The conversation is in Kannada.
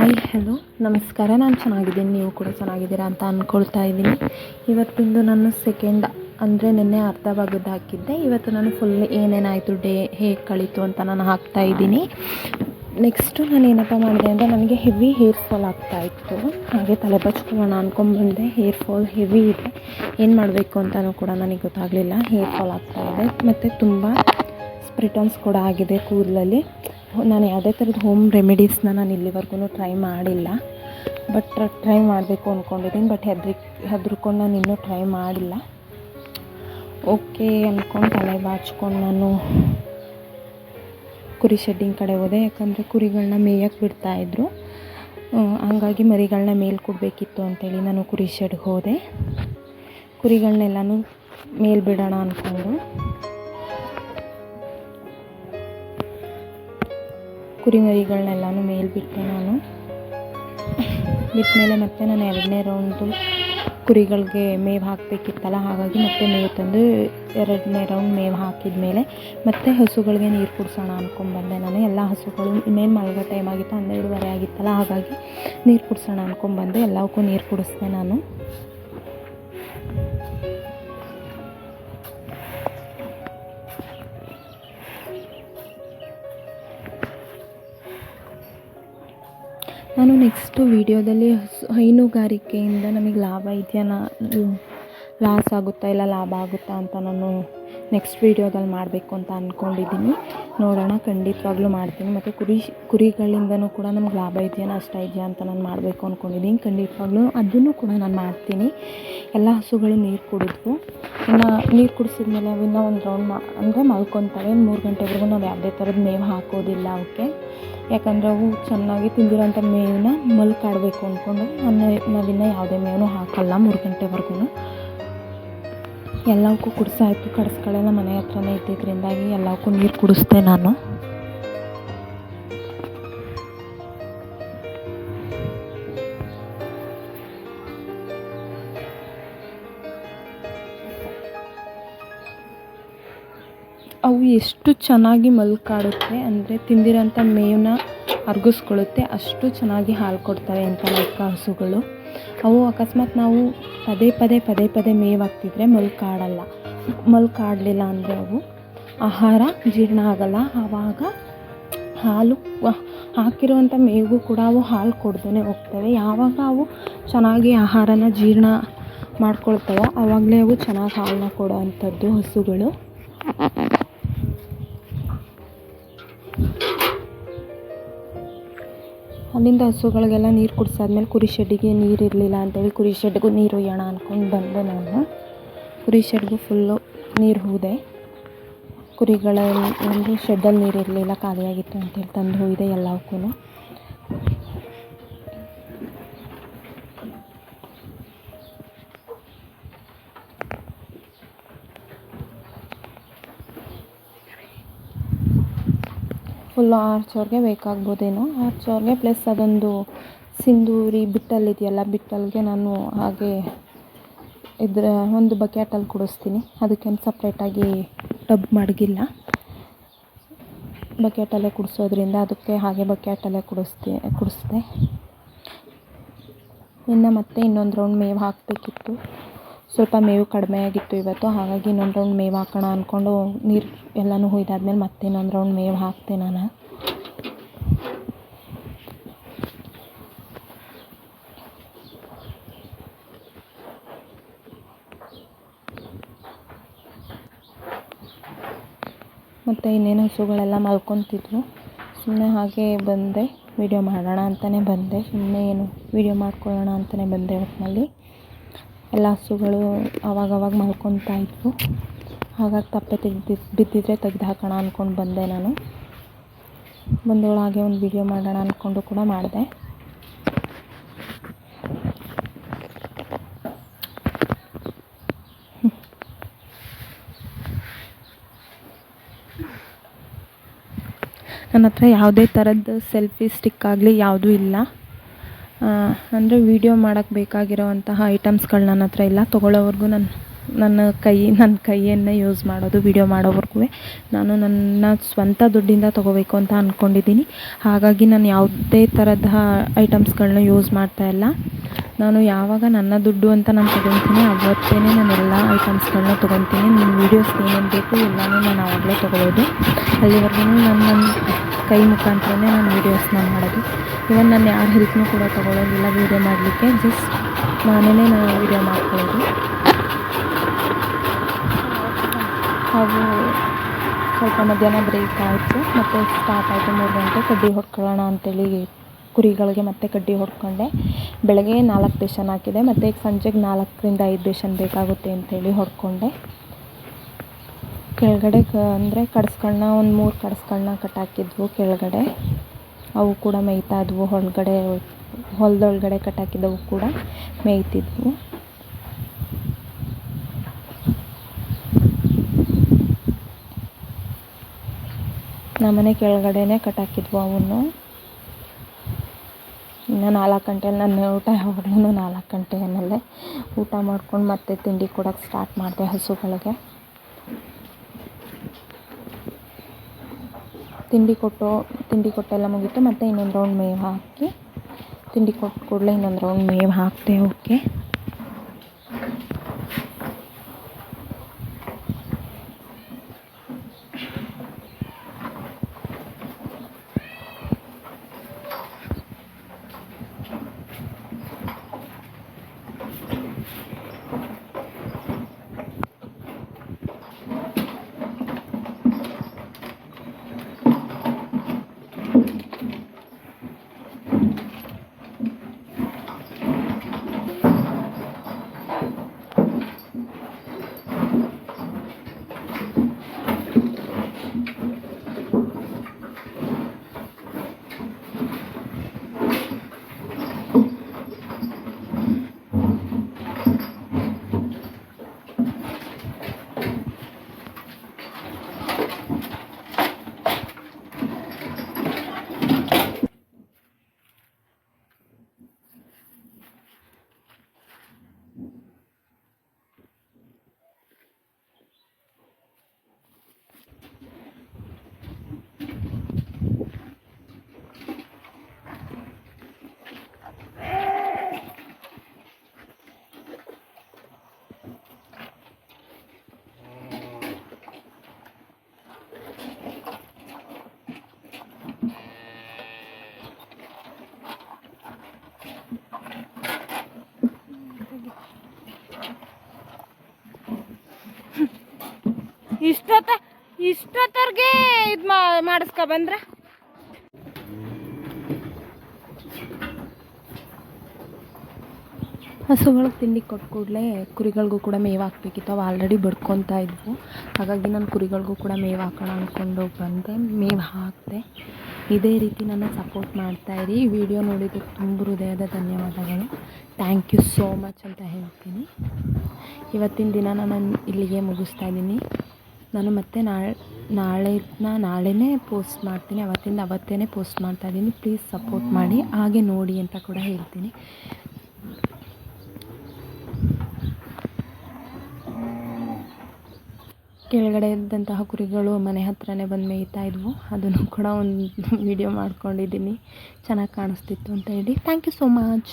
ಹಾಯ್ ಹಲೋ ನಮಸ್ಕಾರ. ನಾನು ಚೆನ್ನಾಗಿದ್ದೀನಿ. ನೀವು ಕೂಡ ಚೆನ್ನಾಗಿದ್ದೀರಾ ಅಂತ ಅಂದ್ಕೊಳ್ತಾ ಇದ್ದೀನಿ. ಇವತ್ತಿಂದು ನಾನು ಸೆಕೆಂಡ್ ಅಂದರೆ ನಿನ್ನೆ ಅರ್ಧ ಭಾಗದ್ದು ಹಾಕಿದ್ದೆ. ಇವತ್ತು ನಾನು ಫುಲ್ ಏನೇನಾಯಿತು, ಡೇ ಹೇಗೆ ಕಳೀತು ಅಂತ ನಾನು ಹಾಕ್ತಾ ಇದ್ದೀನಿ. ನೆಕ್ಸ್ಟು ನಾನು ಏನಪ್ಪ ಮಾಡಿದೆ ಅಂದರೆ ನನಗೆ ಹೆವಿ ಹೇರ್ ಫಾಲ್ ಆಗ್ತಾ ಇತ್ತು. ಹಾಗೆ ತಲೆ ಬಚ್ಕೊಳ್ಳೋಣ ಅಂದ್ಕೊಂಡ್ಬಂದೆ ಹೇರ್ ಫಾಲ್ ಹೆವಿ ಇದೆ. ಏನು ಮಾಡಬೇಕು ಅಂತಲೂ ಕೂಡ ನನಗೆ ಗೊತ್ತಾಗಲಿಲ್ಲ. ಹೇರ್ ಫಾಲ್ ಆಗ್ತಾ ಇದೆ. ಮತ್ತು ತುಂಬ ಸ್ಪ್ರಿಟನ್ಸ್ ಕೂಡ ಆಗಿದೆ ಕೂದಲಲ್ಲಿ. ನಾನು ಯಾವುದೇ ಥರದ ಹೋಮ್ ರೆಮಿಡೀಸ್ನ ನಾನು ಇಲ್ಲಿವರೆಗೂ ಟ್ರೈ ಮಾಡಿಲ್ಲ. ಬಟ್ ಟ್ರೈ ಮಾಡಬೇಕು ಅಂದ್ಕೊಂಡಿದ್ದೀನಿ ಬಟ್ ಹೆದ್ರಿ, ಹೆದ್ರಿಕೊಂಡು ನಾನು ಇನ್ನೂ ಟ್ರೈ ಮಾಡಿಲ್ಲ. ಓಕೆ ಅಂದ್ಕೊಂಡು ತಲೆ ಬಾಚ್ಕೊಂಡು ನಾನು ಕುರಿ ಶೆಡ್ಡಿಂಗ್ ಕಡೆ ಹೋದೆ. ಯಾಕಂದರೆ ಕುರಿಗಳನ್ನ ಮೇಯಕ್ಕೆ ಬಿಡ್ತಾಯಿದ್ರು ಹಂಗಾಗಿ ಮರಿಗಳನ್ನ ಮೇಲ್ ಕೊಡಬೇಕಿತ್ತು ಅಂತೇಳಿ ನಾನು ಕುರಿ ಶೆಡ್ಗೆ ಹೋದೆ. ಕುರಿಗಳನ್ನೆಲ್ಲನೂ ಮೇಲ್ ಬಿಡೋಣ ಅಂದ್ಕೊಂಡು ಕುರಿಮರಿಗಳನ್ನೆಲ್ಲನೂ ಮೇಲೆ ಬಿಟ್ಟೆ ನಾನು. ಬಿಟ್ಟ ಮೇಲೆ ಮತ್ತೆ ನಾನು ಎರಡನೇ ರೌಂಡು ಕುರಿಗಳಿಗೆ ಮೇವು ಹಾಕಬೇಕಿತ್ತಲ್ಲ, ಹಾಗಾಗಿ ಮತ್ತೆ ಮೇವು ತಂದು ಎರಡನೇ ರೌಂಡ್ ಮೇವು ಹಾಕಿದ ಮೇಲೆ ಮತ್ತೆ ಹಸುಗಳಿಗೆ ನೀರು ಕುಡಿಸೋಣ ಅಂದ್ಕೊಂಡ್ಬಂದೆ ನಾನು. ಎಲ್ಲ ಹಸುಗಳು ಇನ್ನೇನು ಮಲಗೋ ಟೈಮ್ ಆಗಿತ್ತು ಹನ್ನೆರಡುವರೆ ಆಗಿತ್ತಲ್ಲ, ಹಾಗಾಗಿ ನೀರು ಕುಡಿಸೋಣ ಅಂದ್ಕೊಂಡ್ಬಂದೆ ಎಲ್ಲವಕ್ಕೂ ನೀರು ಕುಡಿಸ್ದೆ ನಾನು. ನಾನು ನೆಕ್ಸ್ಟು ವೀಡಿಯೋದಲ್ಲಿ ಹೈನುಗಾರಿಕೆಯಿಂದ ನಮಗೆ ಲಾಭ ಇದೆಯಾ ಲಾಸ್ ಆಗುತ್ತಾ ಇಲ್ಲ ಲಾಭ ಆಗುತ್ತಾ ಅಂತ ನಾನು ನೆಕ್ಸ್ಟ್ ವೀಡಿಯೋದಲ್ಲಿ ಮಾಡಬೇಕು ಅಂತ ಅಂದ್ಕೊಂಡಿದ್ದೀನಿ ನೋಡೋಣ, ಖಂಡಿತವಾಗ್ಲೂ ಮಾಡ್ತೀನಿ. ಮತ್ತು ಕುರಿ, ಕುರಿಗಳಿಂದನೂ ಕೂಡ ನಮ್ಗೆ ಲಾಭ ಇದೆಯಾ ನಷ್ಟ ಇದೆಯಾ ಅಂತ ನಾನು ಮಾಡಬೇಕು ಅಂದ್ಕೊಂಡಿದ್ದೀನಿ ಖಂಡಿತವಾಗ್ಲೂ ಅದನ್ನು ಕೂಡ ನಾನು ಮಾಡ್ತೀನಿ. ಎಲ್ಲ ಹಸುಗಳು ನೀರು ಕುಡಿದ್ವು. ಇನ್ನು ನೀರು ಕುಡಿಸಿದ್ಮೇಲೆ ಅವನ್ನ ಒಂದು ರೌಂಡ್ ಮಾ, ಅಂದರೆ ಮಲ್ಕೊತಾವೆ ಮೂರು ಗಂಟೆವರೆಗೂ ನಾವು ಯಾವುದೇ ಥರದ ಮೇವು ಹಾಕೋದಿಲ್ಲ ಅವಕ್ಕೆ ಯಾಕಂದರೆ ಅವು ಚೆನ್ನಾಗಿ ತಿಂದಿರೋಂಥ ಮೇವನ್ನ ಮಲ್ಕಾಡಬೇಕು ಅಂದ್ಕೊಂಡು ನಾನು ನಾವಿನ್ನು ಯಾವುದೇ ಮೇವೂ ಹಾಕಲ್ಲ ಮೂರು ಗಂಟೆವರೆಗೂ. ಎಲ್ಲವಕ್ಕೂ ಕುಡಿಸಾಯ್ತು ಕಡಸ್ಗಳೆಲ್ಲ ಮನೆ ಹತ್ರನೇ ಇದ್ದಿದ್ದರಿಂದಾಗಿ ಎಲ್ಲವಕ್ಕೂ ನೀರು ಕುಡಿಸ್ದೆ ನಾನು. ಎಷ್ಟು ಚೆನ್ನಾಗಿ ಮಲ್ಕಾಡುತ್ತೆ ಅಂದರೆ ತಿಂದಿರೋಂಥ ಮೇವನ್ನ ಅರ್ಗಿಸ್ಕೊಳ್ಳುತ್ತೆ, ಅಷ್ಟು ಚೆನ್ನಾಗಿ ಹಾಲು ಕೊಡ್ತವೆ ಅಂತ ಲೆಕ್ಕ ಹಸುಗಳು ಅವು ಅಕಸ್ಮಾತ್ ನಾವು ಪದೇ ಪದೇ ಪದೇ ಪದೇ ಮೇವು ಹಾಕ್ತಿದ್ರೆ ಮಲ್ಕಾಡಲ್ಲ. ಮಲ್ಕಾಡಲಿಲ್ಲ ಅಂದರೆ ಅವು ಆಹಾರ ಜೀರ್ಣ ಆಗಲ್ಲ. ಆವಾಗ ಹಾಲು ಹಾಕಿರುವಂಥ ಮೇವಿಗೂ ಕೂಡ ಅವು ಹಾಲು ಕೊಡ್ದೇ ಹೋಗ್ತವೆ. ಯಾವಾಗ ಅವು ಚೆನ್ನಾಗಿ ಆಹಾರನ ಜೀರ್ಣ ಮಾಡ್ಕೊಳ್ತವೋ ಆವಾಗಲೇ ಅವು ಚೆನ್ನಾಗಿ ಹಾಲನ್ನ ಕೊಡೋ ಅಂಥದ್ದು ಹಸುಗಳು. ಅಲ್ಲಿಂದ ಹಸುಗಳಿಗೆಲ್ಲ ನೀರು ಕುಡಿಸಾದ್ಮೇಲೆ ಕುರಿ ಶೆಡ್ಡಿಗೆ ನೀರು ಇರಲಿಲ್ಲ ಅಂತೇಳಿ ಕುರಿ ಶೆಡ್ಗೂ ನೀರು ಒಯ್ಯೋಣ ಅಂದ್ಕೊಂಡು ಬಂದೆ ನಾನು. ಕುರಿ ಶೆಡ್ಗೂ ಫುಲ್ಲು ನೀರು ಹೋದೆ. ಕುರಿಗಳಲ್ಲಿ ಒಂದು ಶೆಡ್ಡಲ್ಲಿ ನೀರು ಇರಲಿಲ್ಲ, ಖಾಲಿಯಾಗಿತ್ತು ಅಂತೇಳಿ ತಂದು ಹೋಗಿದೆ ಎಲ್ಲವಕ್ಕೂ ಫುಲ್ಲು ಆರು ಸಾವಿರಗೆ ಬೇಕಾಗ್ಬೋದೇನೋ. ಆರು ಸಾವಿರಗೆ ಪ್ಲಸ್ ಅದೊಂದು ಸಿಂಧೂರಿ ಬಿಟ್ಟಲ್ಲಿದೆಯಲ್ಲ ಬಿಟ್ಟಲ್ಗೆ ನಾನು ಹಾಗೆ ಇದ್ರ ಒಂದು ಬಕೆಟಲ್ಲಿ ಕುಡಿಸ್ತೀನಿ. ಅದಕ್ಕೇನು ಸಪ್ರೇಟಾಗಿ ಟಬ್ ಮಡಗಿಲ್ಲ. ಬಕೆಟಲ್ಲೇ ಕುಡಿಸೋದ್ರಿಂದ ಅದಕ್ಕೆ ಹಾಗೆ ಬಕೆಟಲ್ಲೇ ಕುಡಿಸ್ತಿ, ಕುಡಿಸ್ದೆ. ಇನ್ನು ಮತ್ತೆ ಇನ್ನೊಂದು ರೌಂಡ್ ಮೇವು ಹಾಕಬೇಕಿತ್ತು. ಸ್ವಲ್ಪ ಮೇವು ಕಡಿಮೆ ಆಗಿತ್ತು ಇವತ್ತು, ಹಾಗಾಗಿ ಇನ್ನೊಂದು ರೌಂಡ್ ಮೇವು ಹಾಕೋಣ ಅಂದ್ಕೊಂಡು ನೀರು ಎಲ್ಲನೂ ಹುಯ್ದಾದ್ಮೇಲೆ ಮತ್ತೆ ಇನ್ನೊಂದು ರೌಂಡ್ ಮೇವು ಹಾಕ್ತೆ ನಾನು. ಮತ್ತು ಇನ್ನೇನು ಹಸುಗಳೆಲ್ಲ ಮಲ್ಕೊತಿದ್ವು ಸುಮ್ಮನೆ ಹಾಗೆ ಬಂದೆ ವಿಡಿಯೋ ಮಾಡೋಣ ಅಂತಲೇ ಬಂದೆ. ಸುಮ್ಮನೆ ಏನು ವಿಡಿಯೋ ಮಾಡ್ಕೊಳ್ಳೋಣ ಅಂತಲೇ ಬಂದೆ ಒಟ್ಟಿನಲ್ಲಿ ಎಲ್ಲ ಹಸುಗಳು ಅವಾಗವಾಗ ಮಲ್ಕೊತಾ ಇತ್ತು ಹಾಗಾಗಿ ತಪ್ಪೆ ತೆಗ್ದು ಬಿದ್ದಿದ್ರೆ ತೆಗ್ದು ಹಾಕೋಣ ಅಂದ್ಕೊಂಡು ಬಂದೆ ನಾನು. ಬಂದೊಳಗೆ ಒಂದು ವಿಡಿಯೋ ಮಾಡೋಣ ಅಂದ್ಕೊಂಡು ಕೂಡ ಮಾಡಿದೆ. ನನ್ನ ಹತ್ರ ಯಾವುದೇ ಥರದ್ದು ಸೆಲ್ಫಿ ಸ್ಟಿಕ್ ಆಗಲಿ ಯಾವುದೂ ಇಲ್ಲ. ಅಂದರೆ ವೀಡಿಯೋ ಮಾಡೋಕ್ಕೆ ಬೇಕಾಗಿರೋವಂತಹ ಐಟಮ್ಸ್ಗಳು ನನ್ನ ಹತ್ರ ಇಲ್ಲ. ತೊಗೊಳ್ಳೋವರೆಗೂ ನನ್ನ ನನ್ನ ಕೈ ನನ್ನ ಕೈಯನ್ನೇ ಯೂಸ್ ಮಾಡೋದು ವಿಡಿಯೋ ಮಾಡೋವರೆಗೂ ನಾನು ನನ್ನ ಸ್ವಂತ ದುಡ್ಡಿಂದ ತೊಗೋಬೇಕು ಅಂತ ಅಂದ್ಕೊಂಡಿದ್ದೀನಿ ಹಾಗಾಗಿ ನಾನು ಯಾವುದೇ ಥರದ ಐಟಮ್ಸ್ಗಳನ್ನ ಯೂಸ್ ಮಾಡ್ತಾ ಇಲ್ಲ. ನಾನು ಯಾವಾಗ ನನ್ನ ದುಡ್ಡು ಅಂತ ನಾನು ತೊಗೊತೀನಿ ಅವತ್ತೇ ನಾನು ಎಲ್ಲ ಐಟಮ್ಸ್ಗಳನ್ನ ತೊಗೊತೀನಿ ನಿಮ್ಮ ವೀಡಿಯೋಸ್ ಏನೇನು ಬೇಕು ಎಲ್ಲನೂ ನಾನು ಆವಾಗಲೇ ತೊಗೊಳ್ಳೋದು. ಅಲ್ಲಿವರೆಗೂ ನಾನು ನನ್ನ ಕೈ ಮುಖಾಂತರನೇ ನಾನು ವೀಡಿಯೋಸ್ನ ಮಾಡೋದು. ಇವನ್ ನಾನು ಯಾರ ಹೆಲ್ಪ್ನೂ ಕೂಡ ತೊಗೊಳ್ಳೋದಿಲ್ಲ ವೀಡಿಯೋ ಮಾಡಲಿಕ್ಕೆ ಜಸ್ಟ್ ನಾನೇ ನಾನು ವೀಡಿಯೋ ಮಾಡ್ಕೊಳ್ಳೋದು. ಹಾಗೂ ಸ್ವಲ್ಪ ಮಧ್ಯಾಹ್ನ ಬ್ರೇಕ್ ಆಯಿತು, ಮತ್ತು ಸ್ಟಾರ್ಟ್ ಆಯಿತು ಮೂರು ಗಂಟೆ, ಕಡ್ಡಿ ಹೊಡ್ಕೊಳ್ಳೋಣ ಅಂತೇಳಿ ಕುರಿಗಳಿಗೆ ಮತ್ತೆ ಕಡ್ಡಿ ಹೊಡ್ಕೊಂಡೆ. ಬೆಳಗ್ಗೆ ನಾಲ್ಕು ಬೇಷನ್ ಹಾಕಿದೆ. ಮತ್ತು ಈಗ ಸಂಜೆಗೆ ನಾಲ್ಕರಿಂದ ಐದು ಬೇಷನ್ ಬೇಕಾಗುತ್ತೆ ಅಂತೇಳಿ ಹೊಡ್ಕೊಂಡೆ. ಕೆಳಗಡೆ ಕ, ಅಂದರೆ ಕಡ್ಸ್ಗಳನ್ನ ಒಂದು ಮೂರು ಕಡ್ಸ್ಗಳನ್ನ ಕಟ್ಟಾಕಿದ್ವು ಕೆಳಗಡೆ. ಅವು ಕೂಡ ಮೇಯ್ತಾ ಇದ್ವು ಹೊಲದೊಳಗಡೆ ಕಟ್ಟಾಕಿದ್ದವು ಕೂಡ ಮೇಯ್ತಿದ್ವು. ನಮ್ಮನೆ ಕೆಳಗಡೆನೇ ಕಟ್ಟಾಕಿದ್ವು ಅವನ್ನು ಇನ್ನು ನಾಲ್ಕು ಗಂಟೆಯಲ್ಲಿ ನನ್ನ ಊಟ ಯಾವಾಗಲೂ ನಾಲ್ಕು ಗಂಟೆ ಆಮೇಲೆ ಊಟ ಮಾಡ್ಕೊಂಡು ಮತ್ತೆ ತಿಂಡಿ ಕೊಡೋಕ್ಕೆ ಸ್ಟಾರ್ಟ್ ಮಾಡಿದೆ ಹಸುಗಳಿಗೆ. ತಿಂಡಿ ಕೊಟ್ಟು, ತಿಂಡಿ ಕೊಟ್ಟೆಲ್ಲ ಮುಗೀತು, ಮತ್ತು ಇನ್ನೊಂದು ರೌಂಡ್ ಮೇವು ಹಾಕಿ, ತಿಂಡಿ ಕೊಟ್ಟು ಕೂಡಲೇ ಇನ್ನೊಂದು ರೌಂಡ್ ಮೇವು ಹಾಕಿದೆ ಅವಕ್ಕೆ ಇಷ್ಟೊತ್ತ ಇಷ್ಟೊತ್ತರ್ಗೆ ಇದು ಮಾಡಿಸ್ಕೊ ಬಂದ್ರ. ಹಸುಗಳಿಗೆ ತಿಂಡಿ ಕೊಟ್ಟು ಕೂಡಲೇ ಕುರಿಗಳಿಗೂ ಕೂಡ ಮೇವು ಹಾಕ್ಬೇಕಿತ್ತು. ಅವು ಆಲ್ರೆಡಿ ಬಡ್ಕೊತಾ ಇದ್ವು. ಹಾಗಾಗಿ ನಾನು ಕುರಿಗಳಿಗೂ ಕೂಡ ಮೇವು ಹಾಕೋಣ ಅಂದ್ಕೊಂಡು ಬಂದೆ. ಮೇವು ಹಾಕಿದೆ. ಇದೇ ರೀತಿ ನನ್ನ ಸಪೋರ್ಟ್ ಮಾಡ್ತಾಯಿರಿ ಈ ವಿಡಿಯೋ ನೋಡಿದ್ದಕ್ಕೆ ತುಂಬ ಹೃದಯದ ಧನ್ಯವಾದಗಳು. ಥ್ಯಾಂಕ್ ಯು ಸೋ ಮಚ್ ಅಂತ ಹೇಳ್ತೀನಿ. ಇವತ್ತಿನ ದಿನ ನಾನು ಇಲ್ಲಿಗೆ ಮುಗಿಸ್ತಾ ಇದ್ದೀನಿ. ನಾನು ಮತ್ತೆ ನಾಳೆ ನಾಳೆನ ನಾಳೆನೇ ಪೋಸ್ಟ್ ಮಾಡ್ತೀನಿ, ಅವತ್ತಿಂದ ಅವತ್ತೇ ಪೋಸ್ಟ್ ಮಾಡ್ತಾ ಇದ್ದೀನಿ. ಪ್ಲೀಸ್ ಸಪೋರ್ಟ್ ಮಾಡಿ, ಹಾಗೆ ನೋಡಿ ಅಂತ ಕೂಡ ಹೇಳ್ತೀನಿ. ಕೆಳಗಡೆ ಇದ್ದಂತಹ ಕುರಿಗಳು ಮನೆ ಹತ್ರನೇ ಬಂದು ಮೇಯ್ತಾ ಇದ್ವು. ಅದನ್ನು ಕೂಡ ಒಂದು ವಿಡಿಯೋ ಮಾಡ್ಕೊಂಡಿದ್ದೀನಿ. ಚೆನ್ನಾಗಿ ಕಾಣಿಸ್ತಿತ್ತು ಅಂತ ಹೇಳಿ. Thank you so much